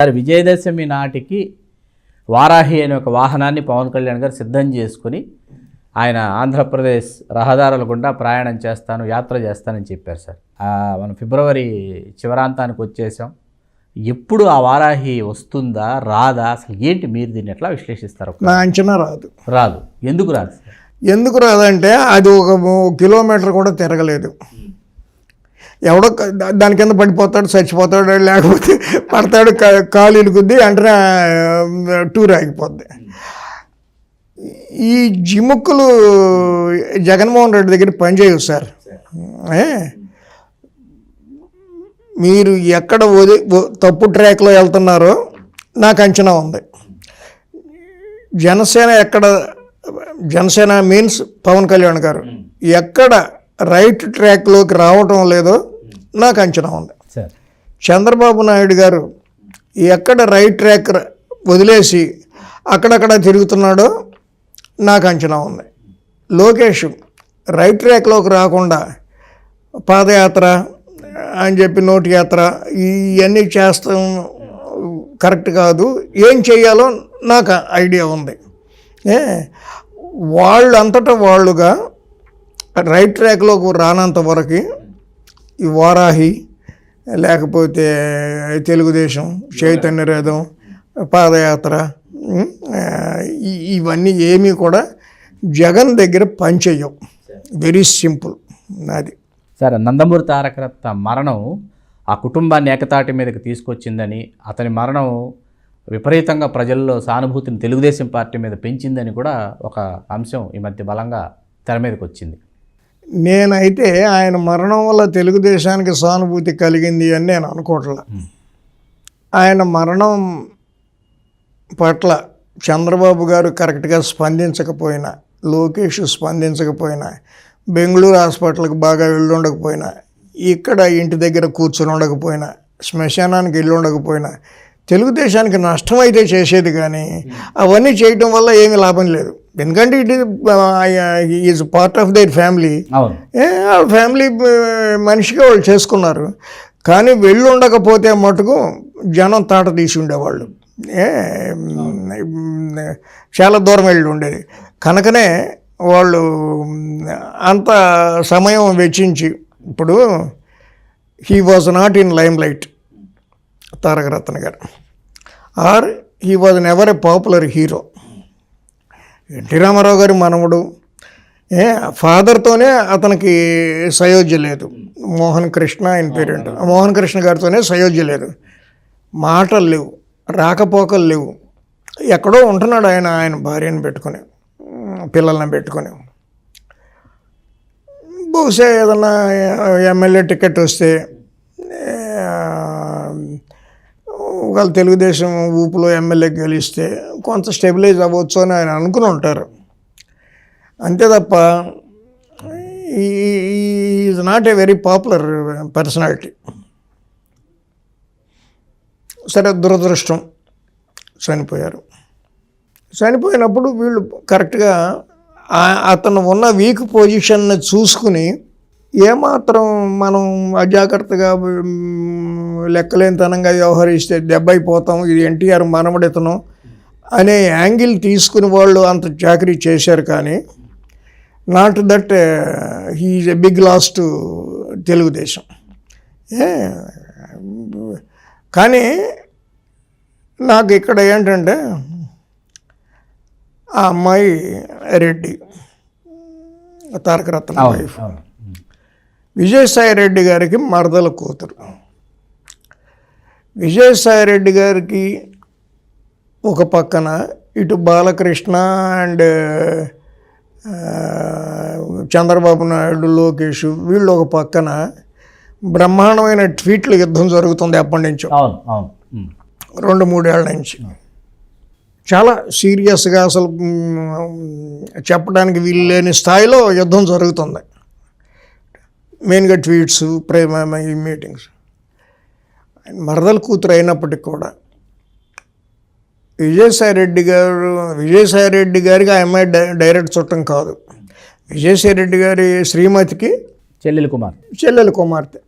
Sir Vijayadashami నాటికి వారాహి అనే ఒక వాహనాన్ని పవన్ కళ్యాణ్ గారు సిద్ధం చేసుకుని ఆయన ఆంధ్రప్రదేశ్ రహదారుల గుండా ప్రయాణం చేస్తాను యాత్ర చేస్తానని చెప్పారు సార్. మనం ఫిబ్రవరి చివరాంతానికి వచ్చేసాం. ఎప్పుడు ఆ వారాహి వస్తుందా రాదా అసలు ఏంటి మీరు దీన్ని ఎట్లా విశ్లేషిస్తారు? నా అంచనా రాదు. రాదు. ఎందుకు రాదు ఎందుకు రాదంటే అది ఒక కిలోమీటర్ కూడా తిరగలేదు. ఎవడో దాని కింద పడిపోతాడు చచ్చిపోతాడు లేకపోతే పడతాడు కాలు ఇలుకుద్ది వెంటనే టూర్ ఆగిపోద్ది. ఈ జిముక్కులు జగన్మోహన్ రెడ్డి దగ్గర పనిచేయవు సార్. మీరు ఎక్కడ వది తప్పు ట్రాక్లో వెళ్తున్నారో నాకు అంచనా ఉంది. జనసేన ఎక్కడ జనసేన మీన్స్ పవన్ కళ్యాణ్ గారు ఎక్కడ రైట్ ట్రాక్లోకి రావటం లేదో నాకు అంచనా ఉంది. చంద్రబాబు నాయుడు గారు ఎక్కడ రైట్ ట్రాక్ వదిలేసి అక్కడక్కడ తిరుగుతున్నాడో నాకు అంచనా ఉంది. లోకేష్ రైట్ ట్రాక్లోకి రాకుండా పాదయాత్ర అని చెప్పి నోటి యాత్ర ఇవన్నీ చేస్తాం కరెక్ట్ కాదు. ఏం చేయాలో నాకు ఐడియా ఉంది. ఏ? వాళ్ళు అంతటా వాళ్ళుగా రైట్ ట్రాక్లోకి రానంత వరకు ఈ వారాహి లేకపోతే తెలుగుదేశం చైతన్య రథం పాదయాత్ర ఇవన్నీ ఏమీ కూడా జగన్ దగ్గర పనిచేయవు. వెరీ సింపుల్ అది. సరే నందమూరి తారకరత్న మరణం ఆ కుటుంబాన్ని ఏకతాటి మీదకి తీసుకొచ్చిందని అతని మరణం విపరీతంగా ప్రజల్లో సానుభూతిని తెలుగుదేశం పార్టీ మీద పెంచిందని కూడా ఒక అంశం ఈ మధ్య బలంగా తెర మీదకి వచ్చింది. నేనైతే ఆయన మరణం వల్ల తెలుగుదేశానికి సానుభూతి కలిగింది అని నేను అనుకోవట్లా. ఆయన మరణం పట్ల చంద్రబాబు గారు కరెక్ట్గా స్పందించకపోయినా లోకేష్ స్పందించకపోయినా బెంగళూరు హాస్పిటల్కి బాగా వెళ్ళి ఉండకపోయినా ఇక్కడ ఇంటి దగ్గర కూర్చొని ఉండకపోయినా శ్మశానానికి వెళ్ళి ఉండకపోయినా తెలుగుదేశానికి నష్టం అయితే చేసేది కానీ అవన్నీ చేయటం వల్ల ఏమీ లాభం లేదు. ఎందుకంటే it is part of their family. ఆ ఫ్యామిలీ మనిషిగా వాళ్ళు చేసుకున్నారు. కానీ వెళ్ళి ఉండకపోతే మటుకు జనం తాట తీసి ఉండేవాళ్ళు. చాలా దూరం వెళ్ళి ఉండేది. కనుకనే వాళ్ళు అంత సమయం వెచ్చించి ఇప్పుడు he was not in lime light Taraka Ratna garu. Or he was never a popular hero. NT Rama Rao గారి మనవడు. ఏ ఫాదర్తోనే అతనికి సయోధ్య లేదు. మోహన్ కృష్ణ ఆయన పేరెంట్ మోహన్ కృష్ణ గారితోనే సయోధ్య లేదు. మాటలు లేవు రాకపోకలు లేవు. ఎక్కడో ఉంటున్నాడు ఆయన ఆయన భార్యను పెట్టుకొని పిల్లల్ని పెట్టుకొని. బహుశా ఏదన్నా ఎమ్మెల్యే టికెట్ వస్తే ఒకవేళ తెలుగుదేశం ఊపులో ఎమ్మెల్యే గెలిస్తే కొంత స్టెబిలైజ్ అవ్వచ్చు అని ఆయన అనుకుని ఉంటారు. అంతే తప్ప is not a very popular personality. సరే దురదృష్టం. చనిపోయారు. చనిపోయినప్పుడు వీళ్ళు కరెక్ట్గా అతను ఉన్న వీక్ పొజిషన్ని చూసుకుని ఏమాత్రం మనం అజాగ్రత్తగా లెక్కలేనితనంగా వ్యవహరిస్తే దెబ్బ అయిపోతాం ఇది ఎన్టీఆర్ మనమడితనం అనే యాంగిల్ తీసుకుని వాళ్ళు అంత చాకరీ చేశారు కానీ not that he is a big loss to Telugu Desam. కానీ నాకు ఇక్కడ ఏంటంటే ఆ అమ్మాయి రెడ్డి తారకరత్న వైఫ్. అవును విజయసాయి రెడ్డి గారికి మరదల కూతురు. విజయసాయి రెడ్డి గారికి ఒక పక్కన ఇటు బాలకృష్ణ అండ్ చంద్రబాబు నాయుడు లోకేష్ వీళ్ళు ఒక పక్కన బ్రహ్మాండమైన ట్వీట్ల యుద్ధం జరుగుతుంది ఎప్పటి నుంచో. రెండు మూడేళ్ళ నుంచి. చాలా సీరియస్గా అసలు చెప్పడానికి వీలు లేని స్థాయిలో యుద్ధం జరుగుతుంది. మెయిన్గా ట్వీట్స్ ప్రేమ ఈ మీటింగ్స్. మరదల కూతురు అయినప్పటికి కూడా విజయసాయి రెడ్డి గారు విజయసాయి రెడ్డి గారికి ఆ అమ్మాయి డై- డైరెక్ట్ చుట్టం కాదు. విజయసాయి రెడ్డి గారి శ్రీమతికి చెల్లెలు కుమార్. చెల్లెలు కుమార్తె.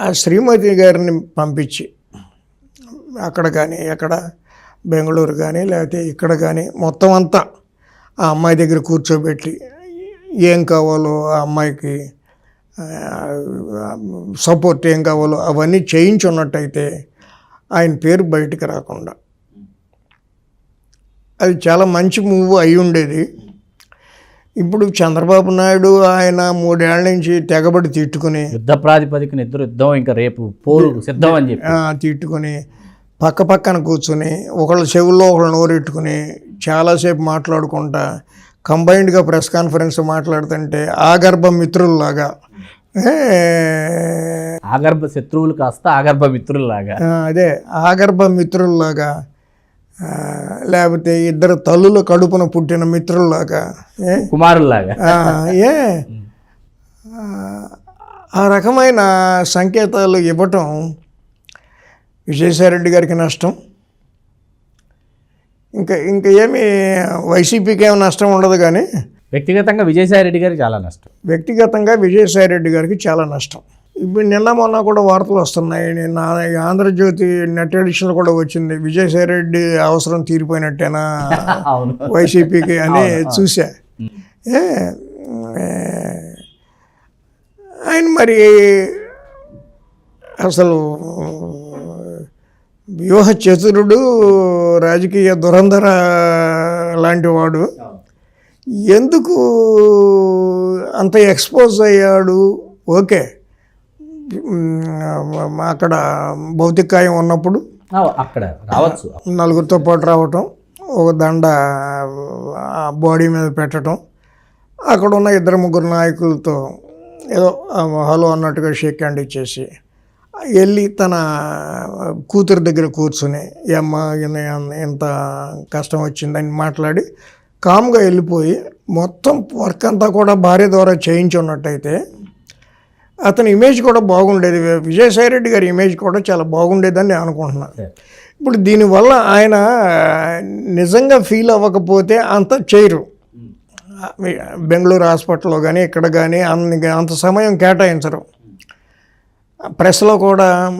ఆ శ్రీమతి గారిని పంపించి అక్కడ కానీ ఎక్కడ? బెంగళూరు కానీ లేకపోతే ఇక్కడ కానీ మొత్తం అంతా ఆ అమ్మాయి దగ్గర కూర్చోబెట్టి ఏం కావాలో ఆ అమ్మాయికి సపోర్ట్ ఏం కావాలో అవన్నీ చేయించున్నట్టయితే ఆయన పేరు బయటికి రాకుండా. అది చాలా మంచి మూవ్ అయి ఉండేది. ఇప్పుడు చంద్రబాబు నాయుడు ఆయన మూడేళ్ళ నుంచి తెగబడి తిట్టుకుని యుద్ధ ప్రాతిపదికన ఇద్దరు యుద్ధం ఇంకా రేపు పోరు సిద్ధం అని చెప్పి. తిట్టుకుని పక్క పక్కన కూర్చుని ఒకళ్ళ చెవుల్లో ఒకళ్ళు నోరెట్టుకుని చాలాసేపు మాట్లాడుకుంటా కంబైన్డ్గా ప్రెస్ కాన్ఫరెన్స్ మాట్లాడుతుంటే ఆగర్భ మిత్రుల్లాగా. ఆగర్భ శత్రువులు కాస్త ఆగర్భ మిత్రుల్లాగా. అదే ఆగర్భ మిత్రుల్లాగా లేకపోతే ఇద్దరు తల్లుల కడుపున పుట్టిన మిత్రుల్లాగా కుమారుల్లాగా. ఏ. ఆ, ఆ రకమైన సంకేతాలు ఇవ్వటం విజయసాయిరెడ్డి గారికి నష్టం. ఇంకా ఇంకా ఏమి వైసీపీకి ఏమి నష్టం ఉండదు కానీ వ్యక్తిగతంగా విజయసాయి రెడ్డి గారికి చాలా నష్టం. వ్యక్తిగతంగా విజయసాయిరెడ్డి గారికి చాలా నష్టం. ఇప్పుడు నిన్న మొన్న కూడా వార్తలు వస్తున్నాయి. నిన్న ఆంధ్రజ్యోతి నెట్ ఎడిషన్ కూడా వచ్చింది. విజయసాయిరెడ్డి అవసరం తీరిపోయినట్టేనా వైసీపీకి అని చూసా ఆయన మరి అసలు వ్యూహ చతురుడు రాజకీయ దురంధర లాంటి వాడు ఎందుకు అంత ఎక్స్పోజ్ అయ్యాడు? ఓకే. అక్కడ భౌతికాయం ఉన్నప్పుడు అక్కడ రావచ్చు. నలుగురితో పాటు రావటం ఒక దండ బాడీ మీద పెట్టడం అక్కడ ఉన్న ఇద్దరు ముగ్గురు నాయకులతో ఏదో హలో అన్నట్టుగా షేక్ హ్యాండ్ ఇచ్చేసి వెళ్ళి తన కూతురు దగ్గర కూర్చుని "ఏ అమ్మా ఇంత కష్టం వచ్చిందని మాట్లాడి కామ్గా వెళ్ళిపోయి మొత్తం వర్క్ అంతా కూడా భార్య ద్వారా చేయించి ఉన్నట్టయితే అతని ఇమేజ్ కూడా బాగుండేది. విజయసాయిరెడ్డి గారి ఇమేజ్ కూడా చాలా బాగుండేదని నేను అనుకుంటున్నాను ఇప్పుడు దీనివల్ల ఆయన నిజంగా ఫీల్ అవ్వకపోతే అంత చేయరు. బెంగళూరు హాస్పిటల్లో కానీ ఇక్కడ కానీ అన్ని అంత సమయం కేటాయించరు. ప్రెస్లో కూడా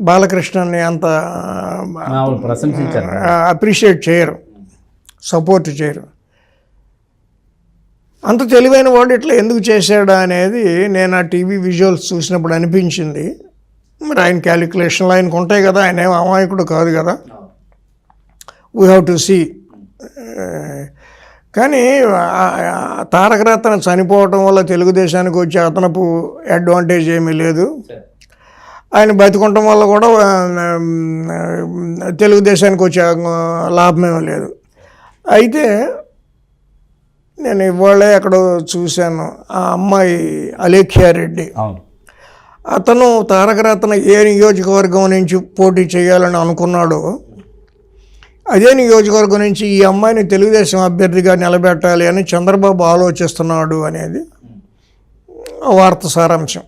బాలకృష్ణని అంత అప్రిషియేట్ చేయరు సపోర్ట్ చేయరు. అంత తెలివైన వాడు ఇట్లా ఎందుకు చేశాడా అనేది నేను ఆ టీవీ విజువల్స్ చూసినప్పుడు అనిపించింది. మరి ఆయన క్యాలిక్యులేషన్లు ఆయనకు ఉంటాయి కదా ఆయన ఏం అమాయకుడు కాదు కదా. వీ హ్యావ్ టు సీ కానీ తారక రత్న చనిపోవటం వల్ల తెలుగుదేశానికి వచ్చే అదనపు అడ్వాంటేజ్ ఏమీ లేదు. ఆయన బతికుండటం వల్ల కూడా తెలుగుదేశానికి వచ్చే లాభమేమీ లేదు. అయితే నేను ఇవాళే అక్కడ చూశాను ఆ అమ్మాయి అలేఖ్యారెడ్డి అతను తారకరత్న ఏ నియోజకవర్గం నుంచి పోటీ చేయాలని అనుకున్నాడో అదే నియోజకవర్గం నుంచి ఈ అమ్మాయిని తెలుగుదేశం అభ్యర్థిగా నిలబెట్టాలి అని చంద్రబాబు ఆలోచిస్తున్నాడు అనేది వార్త సారాంశం.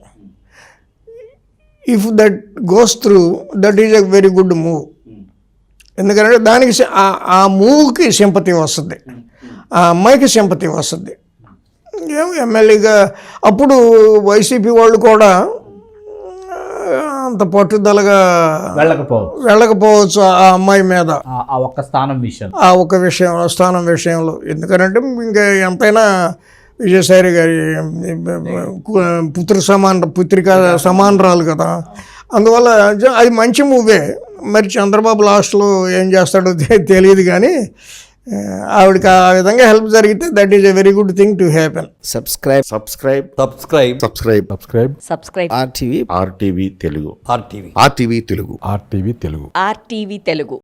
If that goes through that is a very good move ఎందుకంటే దానికి ఆ- మూవ్కి సింపతి వస్తుంది. ఆ అమ్మాయికి సింపతి వస్తుంది. ఏం ఎమ్మెల్యేగా అప్పుడు వైసీపీ వాళ్ళు కూడా అంత పట్టుదలగా వెళ్ళకపోవచ్చు. వెళ్ళకపోవచ్చు ఆ అమ్మాయి మీద. ఆ- ఒక్క స్థానం విషయం ఆ ఒక్క విషయం స్థానం విషయంలో. ఎందుకంటే ఇంకా ఎంతైనా విజయసాయి గారి పుత్ర సమాన పుత్రిక సమానరాలు కదా. అందువల్ల అది మంచి మూవే. మరి చంద్రబాబు లాస్ట్లో ఏం చేస్తాడో తెలియదు కానీ ఆవిడకి ఆ విధంగా హెల్ప్ జరిగితే that is a very good thing to happen subscribe. Subscribe. Subscribe subscribe. Subscribe subscribe RTV RTV Telugu RTV RTV Telugu RTV Telugu RTV Telugu